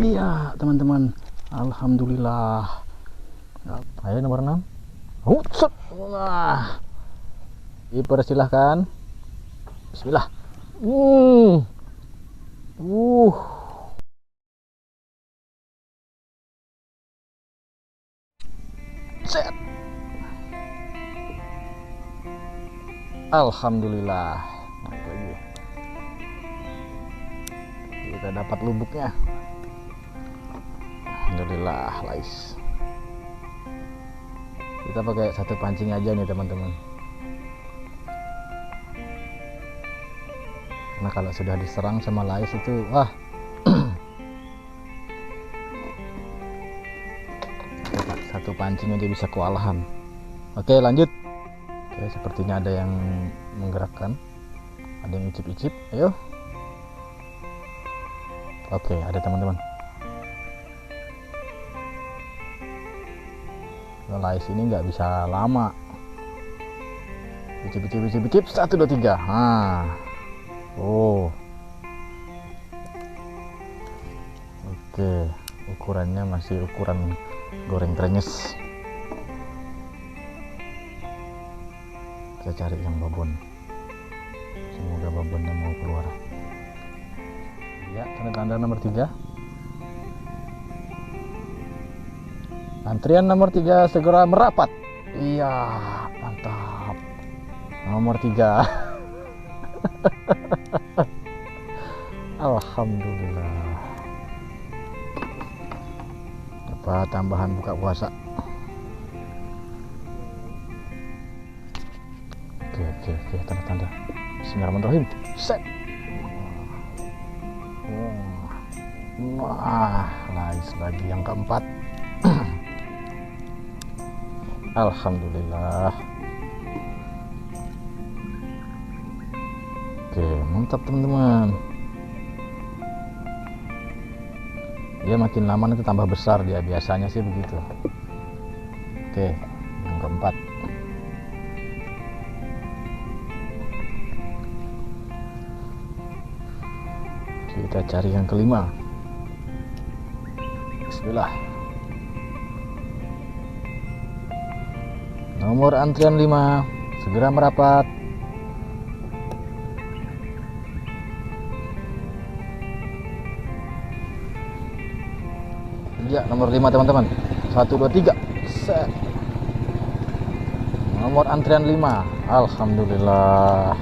Iya, teman-teman. Alhamdulillah. Ayo nomor 6. Hutset. Wah. Dipersilahkan. Bismillah. Hmm. Uh. Set. Alhamdulillah. Kita dapat lubuknya. Alhamdulillah, lais. Kita pakai satu pancing aja nih teman-teman. Karena kalau sudah diserang sama lais itu, wah. satu pancing aja bisa kewalahan. Oke, lanjut. Oke, sepertinya ada yang menggerakkan. Ada yang icip-icip. Ayo. Oke, ada teman-teman. Lais ini nggak bisa lama. Icip, icip, icip, icip. Satu, dua, tiga. Nah. Oh. Oke, ukurannya masih ukuran goreng krenyes. Kita cari yang babon. Semoga babonnya mau keluar. Ya, tanda-tanda nomor tiga. Antrian nomor tiga segera merapat. Iya, mantap. Nomor tiga. Alhamdulillah. Apa tambahan buka puasa? Oke, oke, oke, tanda-tanda. Bismillahirrahmanirrahim. Set. Wah, lais lagi yang keempat. Alhamdulillah. Oke, mantap teman-teman. Dia makin lama nanti tambah besar dia biasanya sih begitu. Oke, yang keempat. Kita cari yang kelima. Bismillah. Nomor antrian 5 segera merapat. Ya, nomor 5 teman-teman. 1 2 3. Set. Nomor antrian 5. Alhamdulillah.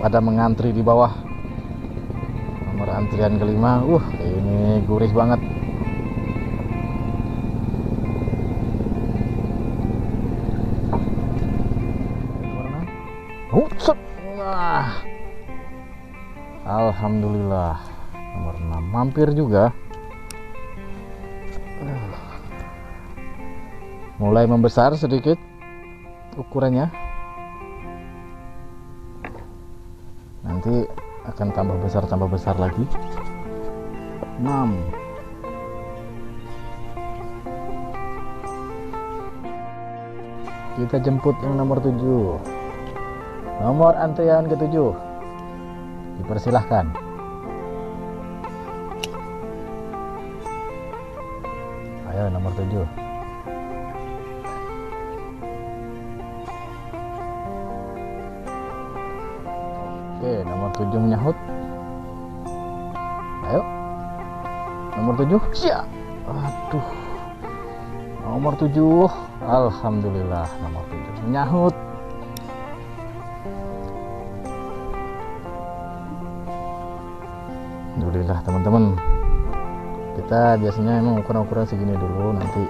Pada mengantri di bawah. Nomor antrian kelima. Uh, ini gurih banget. Wah. Alhamdulillah. Nomor 6 mampir juga. Mulai membesar sedikit ukurannya. Nanti akan tambah besar tambah besar lagi. 6 Kita jemput yang nomor 7 Nomor antrian ketujuh. Dipersilahkan. Ayo nomor 7 Oke nomor 7 menyahut. Ayo. Nomor 7 Siap. Aduh. Nomor 7 Alhamdulillah nomor 7 menyahut teman-teman. Kita biasanya emang ukuran-ukuran segini dulu nanti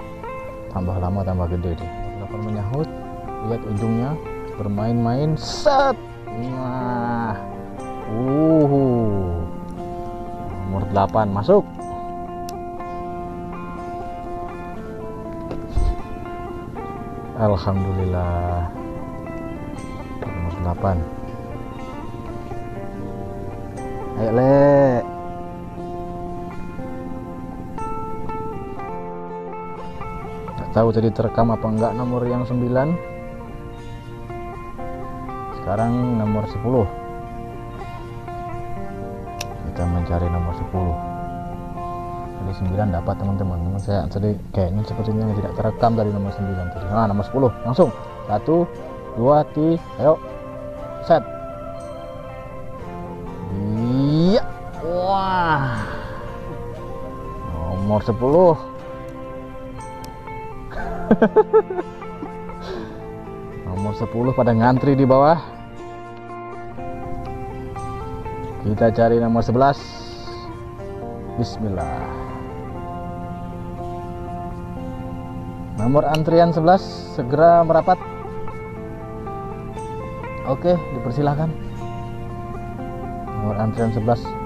tambah lama tambah gede deh. Telepon menyahut lihat ujungnya bermain-main set! Nah uh nomor 8 masuk. Alhamdulillah. Nomor 8 ayo le nggak tahu tadi terekam apa enggak nomor yang 9 sekarang nomor 10 kita mencari nomor 10 tadi 9 dapat teman-teman. Namun saya tadi kayaknya sepertinya tidak terekam dari nomor 9 tadi. Nah nomor 10 langsung. 1 2 3 ayo. Set. Iya. Wah. Nomor 10 nomor 10 pada ngantri di bawah. Kita cari nomor 11 Bismillah. Nomor antrian 11 segera merapat. Oke dipersilahkan. Nomor antrian 11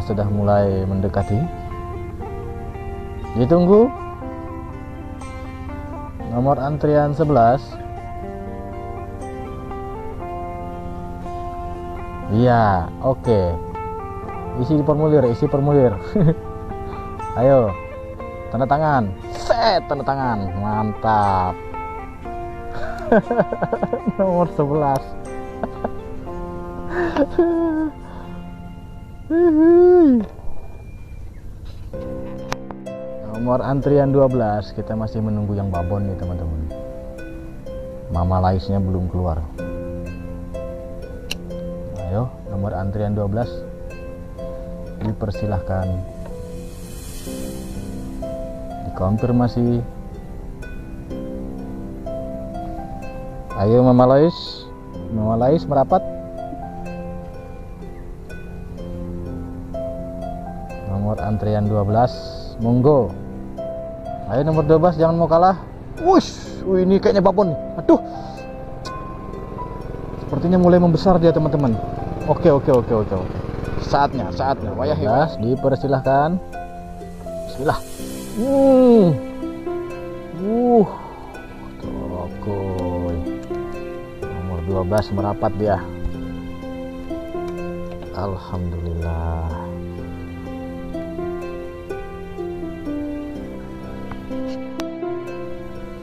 sudah mulai mendekati. Ditunggu. Nomor antrian 11 iya oke. Isi formulir isi formulir. Ayo tanda tangan. Set tanda tangan. Mantap. Nomor 11 nomor antrian 12 kita masih menunggu yang babon nih teman-teman. Mama laisnya belum keluar. Ayo nomor antrian 12 dipersilahkan. Dikonfirmasi. Ayo mama lais. Mama lais merapat antrian 12 monggo. Ayo nomor 12 jangan mau kalah. Wush wih, ini kayaknya babon aduh. Sepertinya mulai membesar dia teman-teman. Oke oke oke oke oke. Saatnya saatnya. Wayah ya dipersilahkan. Bismillah. Hmm. Uh tokoy nomor 12 merapat dia. Alhamdulillah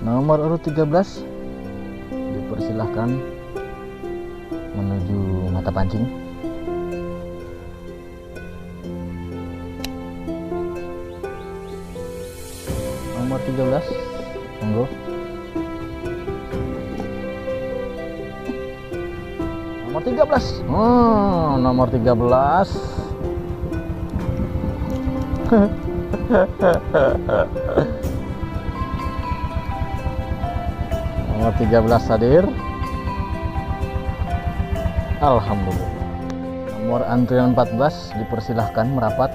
nomor urut 13 dipersilahkan menuju mata pancing. Nomor 13 monggo. Nomor 13 oh nomor 13 nomor 13 hadir. Alhamdulillah. Nomor antrian 14 dipersilahkan merapat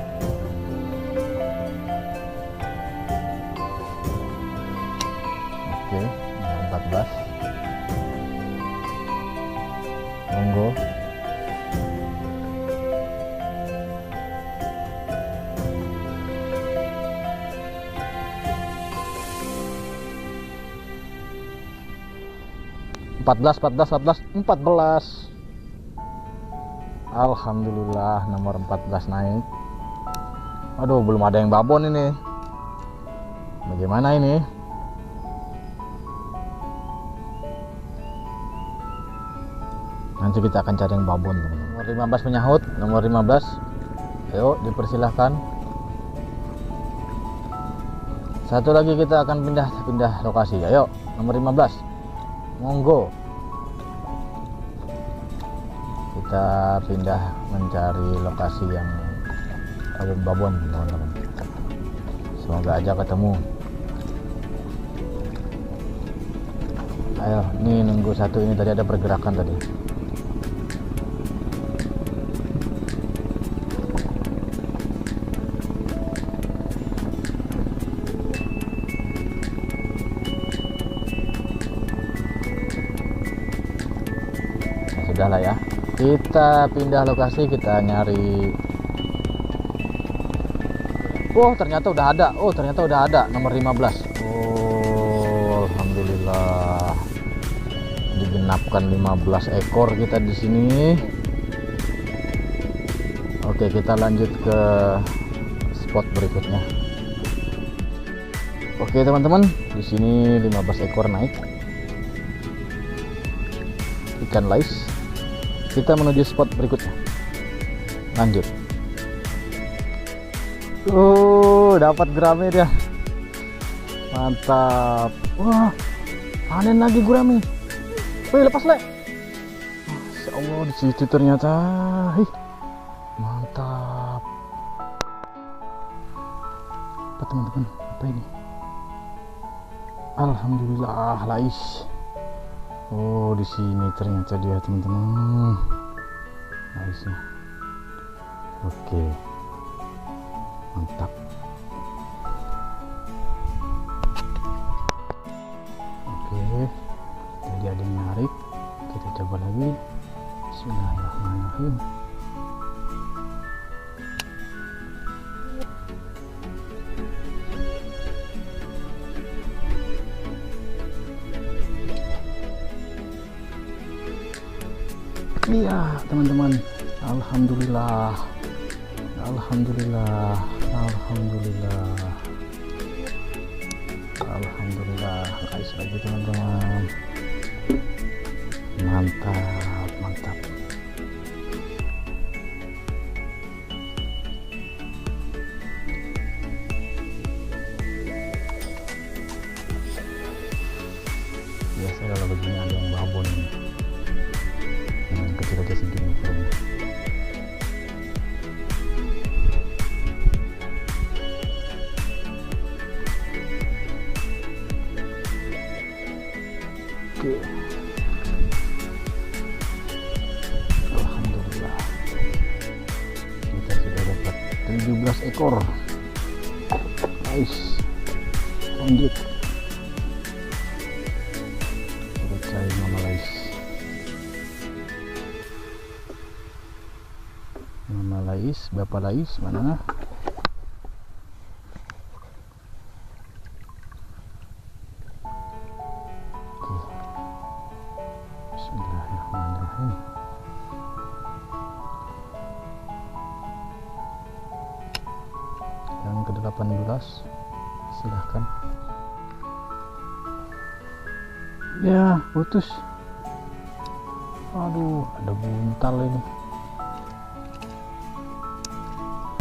14 14 14 14 Alhamdulillah nomor 14 naik. Aduh belum ada yang babon ini. Bagaimana ini? Nanti kita akan cari yang babon Nomor 15 menyahut Nomor 15 Ayo dipersilahkan. Satu lagi kita akan pindah pindah lokasi. Ayo nomor 15 monggo. Kita pindah mencari lokasi yang babon-babon teman-teman. Semoga aja ketemu. Ayo ini nunggu satu ini tadi ada pergerakan tadi Ya sudah lah ya. Kita pindah lokasi kita nyari. Oh ternyata udah ada. Oh ternyata udah ada. Nomor 15 Oh Alhamdulillah. Digenapkan 15 ekor kita di sini. Oke kita lanjut ke spot berikutnya. Oke teman-teman, di sini 15 ekor naik. Ikan lais. Kita menuju spot berikutnya. Lanjut. Oh, dapat gurame dia. Mantap. Wah, panen lagi gurame. Wih, lepas le. Masya Allah, di situ ternyata. Hih, mantap. Apa teman-teman? Apa ini? Alhamdulillah, lais. Oh, di sini ternyata dia teman-teman. Laisnya. Oke. Mantap. Oke. Jadi ada yang narik. Kita coba lagi. Bismillahirrahmanirrahim. Iya, teman-teman. Alhamdulillah. Alhamdulillah. Alhamdulillah. Alhamdulillah. Guys, lagi teman-teman. Mantap, mantap. Biasa kalau begini ada yang babon ini yang kecil aja segini ukurannya oke. Alhamdulillah. Kita sudah dapat 17 ekor. Nice. Lanjut Lais, Bapak Lais mana? Yang ke-18 silahkan. Ya, putus. Aduh, ada buntal ini.